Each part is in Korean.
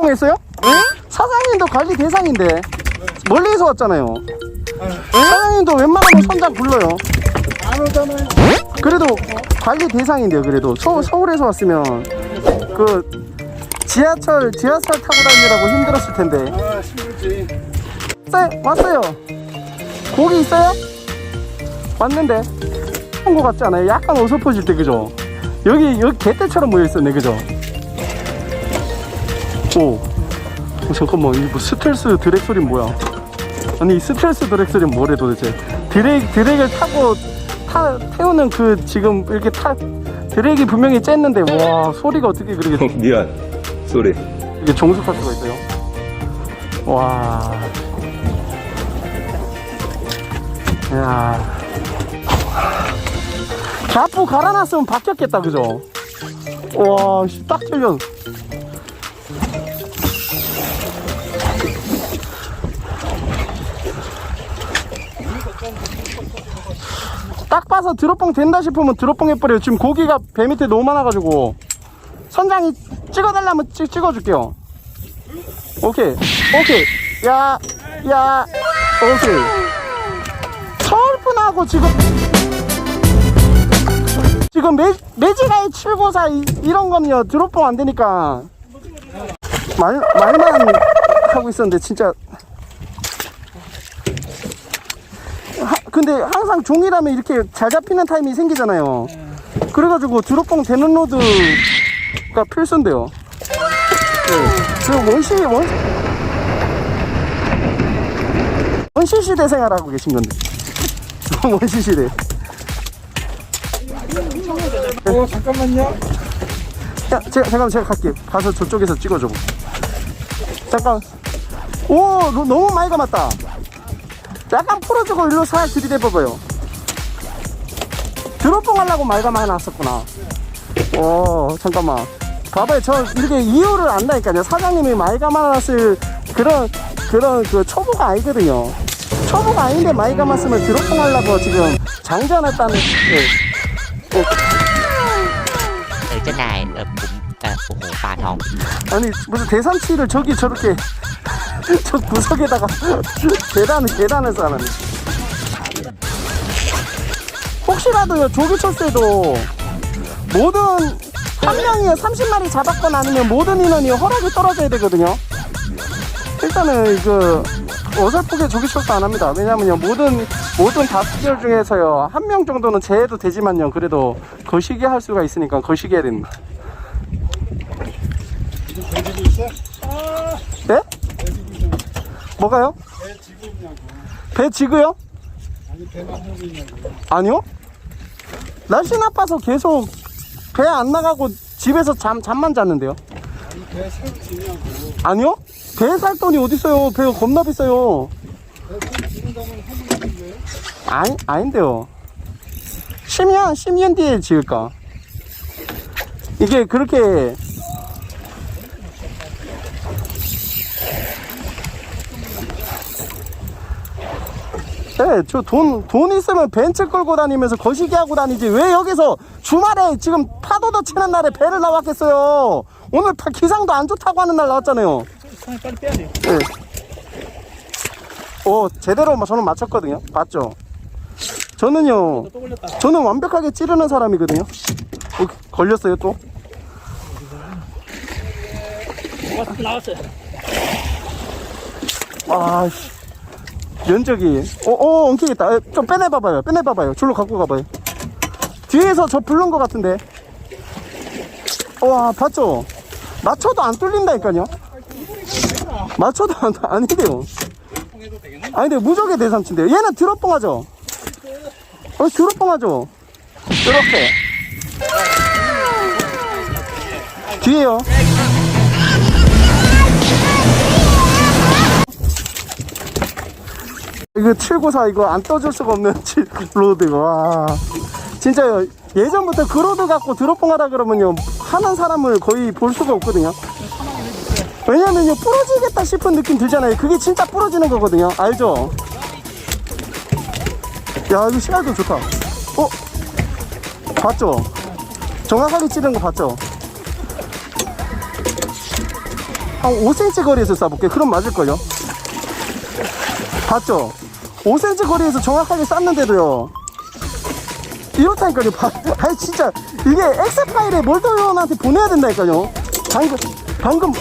했어요? 사장님도 관리 대상인데 멀리서 왔잖아요. 사장님도 웬만하면 선장 불러요. 안 오잖아요. 그래도 관리 대상인데요. 그래도 서, 서울에서 왔으면 그 지하철 지하철 타고 다니느라고 힘들었을 텐데. 아, 힘들지. 왔어요. 왔어요. 고기 있어요? 왔는데 한거 같지 않아요? 약간 어설퍼질 때 그죠? 여기 여기 개떼처럼 모여 있었네 그죠? 오, 어, 잠깐만 이뭐 스텔스 드랙 소리 뭐야? 아니 이 스텔스 드랙 소리 는 뭐래 도대체? 드랙 드랙을 타고 타 태우는 그 지금 이렇게 타 드랙이 분명히 쬐는데 와 소리가 어떻게 그렇게 미안 쏘리 이게 종속할 수가 있어요? 와. 야. 자꾸 갈아놨으면 바뀌었겠다, 그죠? 와, 씨, 딱 틀려. 딱 봐서 드롭봉 된다 싶으면 드롭봉 해버려요. 지금 고기가 배 밑에 너무 많아가지고. 선장이 찍어달라면 찍, 찍어줄게요. 오케이. 오케이. 야, 야, 오케이. 서울분하고 지금, 지금 매, 매지가의 794 이, 이런 건요, 드롭봉 안 되니까. 말, 말만 하고 있었는데, 진짜. 근데 항상 종이라면 이렇게 잘 잡히는 타임이 생기잖아요. 그래가지고 드롭봉 되는 로드가 필수인데요. 네. 저 원시 원 원시 시대 생활하고 계신 건데 원시 시대. 어, 잠깐만요. 야, 제가 잠깐 제가 갈게. 가서 저쪽에서 찍어줘. 잠깐. 오, 너- 너무 많이 감았다. 약간 풀어주고 일로 살 들이대 봐봐요. 드롭봉 하려고 말감 하나 놨었구나. 오, 잠깐만. 봐봐요. 저 이렇게 이유를 안다니까요. 사장님이 말감 하나 놨을 그런, 그런 그 초보가 아니거든요. 초보가 아닌데 많이 감았으면 드롭봉 하려고 지금 장전했다는, 예. เออเจ้านายเออผมเออโอ้โหปลาทอง 아니 무슨 대삼치를 저기 저렇게 저 구석에다가 계단 계단에서 하는 혹시라도요 조기 철수에도 모든 한 명이 30마리 잡았거나 아니면 모든 인원이 허락이 떨어져야 되거든요 일단은 그 어설프게 조기 철수 안 합니다 왜냐면요 모든 모든 다수결 중에서요 한 명 정도는 제해도 되지만요 그래도 거시기 할 수가 있으니까 거시기 해야 됩니다? 네? 뭐가요? 배. 배 지고요? 아니, 배 만들고 있냐고. 아니요. 날씨 나빠서 계속 배 안 나가고 집에서 잠, 잠만 잤는데요. 아니, 배 새로 지냐고. 아니요? 배 살 돈이 어딨어요. 배가 겁나 비싸요. 배 새로 지는다면 건데. 아니, 아닌데요. 10년, 10년 뒤에 지을까? 이게 그렇게 네, 저 돈, 돈 있으면 벤츠 끌고 다니면서 거시기 하고 다니지. 왜 여기서 주말에 지금 파도도 치는 날에 배를 나왔겠어요? 오늘 파- 기상도 안 좋다고 하는 날 나왔잖아요. 빨리 빼야 돼. 네. 오, 제대로 뭐 저는 맞췄거든요. 맞죠? 저는요, 또 걸렸다. 저는 완벽하게 찌르는 사람이거든요. 어, 걸렸어요, 또? 나왔어, 나왔어요. 아, 씨. 면적이. 어, 어, 엉키겠다. 에, 좀 빼내봐봐요. 빼내봐봐요. 줄로 갖고 가봐요. 뒤에서 저 부른 것 같은데. 와, 봤죠? 맞춰도 안 뚫린다니까요. 맞춰도 안, 아닌데요. 아니, 근데 무적의 대삼치인데요. 얘는 드롭봉하죠? 어, 드롭봉하죠? 이렇게. 뒤에요. 이거 794 이거 안 떠줄 수가 없는 칠- 로드 와. 진짜요. 예전부터 그 로드 갖고 드롭봉 하다 그러면요 하는 사람을 거의 볼 수가 없거든요. 왜냐면요 부러지겠다 싶은 느낌 들잖아요. 그게 진짜 부러지는 거거든요. 알죠? 야 이거 시간도 좋다. 어? 봤죠? 정확하게 찌르는 거 봤죠? 한 5cm 거리에서 쏴볼게요. 그럼 맞을걸요? 봤죠? 5cm 거리에서 정확하게 쐈는데도요. 이렇다니까요. 봐. 아니, 진짜, 이게 엑스 파일에 몰도원한테 보내야 된다니까요. 방금, 방금.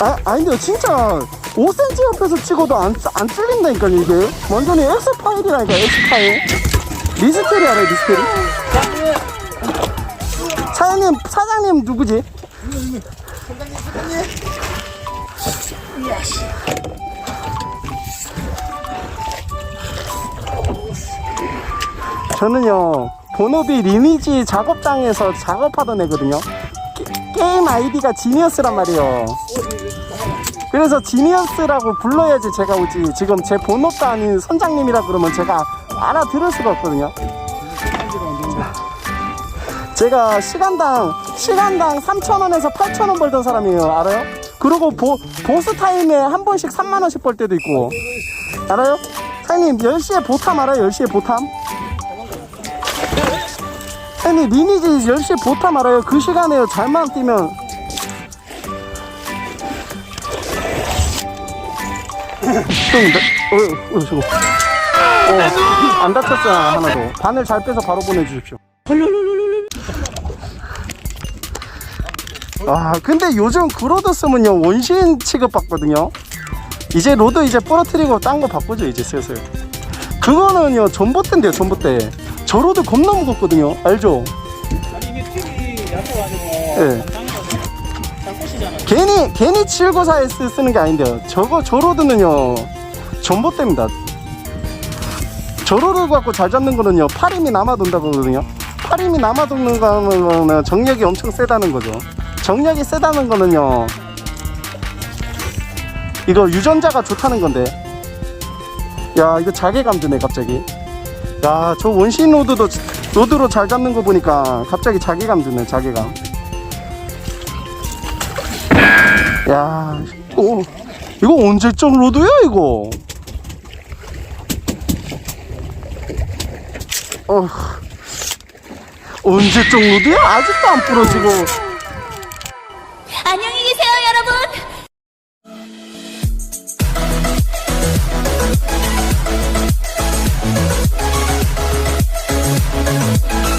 아, 아닌데요. 진짜, 5cm 옆에서 찍어도 안, 안 찔린다니까요, 이게. 완전히 엑스 파일이라니까, 엑스 파일. 리스테리 알아요, 리스테리? 사장님, 사장님 누구지? 저는요, 본업이 리니지 작업장에서 작업하던 애거든요. 게, 게임 아이디가 지니어스란 말이에요. 그래서 지니어스라고 불러야지 제가 오지. 지금 제 본업도 아닌 선장님이라 그러면 제가 알아들을 수가 없거든요. 제가 시간당 시간당 3,000원에서 8,000원 벌던 사람이에요. 알아요? 그리고 보, 보스 타임에 한 번씩 3만 원씩 벌 때도 있고. 알아요? 사장님 10시에 보탐 알아요? 10시에 보탐? 사장님 리니지 10시에 보탐 알아요? 그 시간에 잘만 뛰면 좀, 어, 어. 어, 안 다쳤어요, 하나도. 바늘 잘 빼서 바로 보내주십시오. 아, 근데 요즘 그로드 쓰면요, 원신 취급받거든요. 이제 로드 이제 부러뜨리고 딴 거 바꾸죠, 이제 슬슬. 그거는요, 전봇대인데요, 전봇대. 저 로드 겁나 무겁거든요. 알죠? 아니 이게 팁이 얇아가지고 예. 장꽃이잖아. 괜히, 괜히 794S 쓰는 게 아닌데요. 저거, 저 로드는요, 전봇대입니다. 저 로드 갖고 잘 잡는 거는요, 팔 힘이 남아 돈다고 하거든요. 팔 힘이 남아 도는 거는 정력이 엄청 세다는 거죠. 정력이 세다는 거는요, 이거 유전자가 좋다는 건데. 야, 이거 자괴감 드네, 갑자기. 야, 저 원신 로드도, 로드로 잘 잡는 거 보니까 갑자기 자괴감 드네, 자괴감. 야, 오, 이거 언제적 로드야, 이거? 어, 언제적 로드야? 아직도 안 부러지고. 안녕히 계세요.